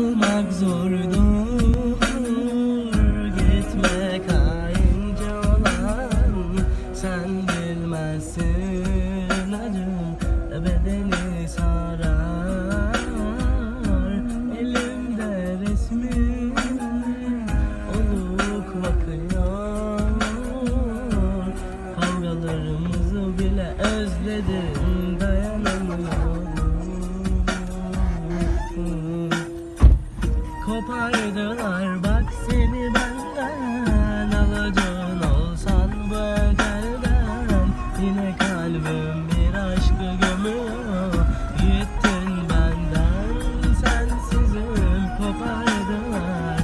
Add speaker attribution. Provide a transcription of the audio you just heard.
Speaker 1: kalmak zordur. Gitme kayınca olan sen bilmezsin. Acı bedeni sarar. Elimde resmin oluk bakıyor. Kavgalarımızı bile özledim kopardılar bak seni benden Alacağın olsan bak elden Yine kalbim bir aşkı gömüyor. Gittin benden sensizim kopardılar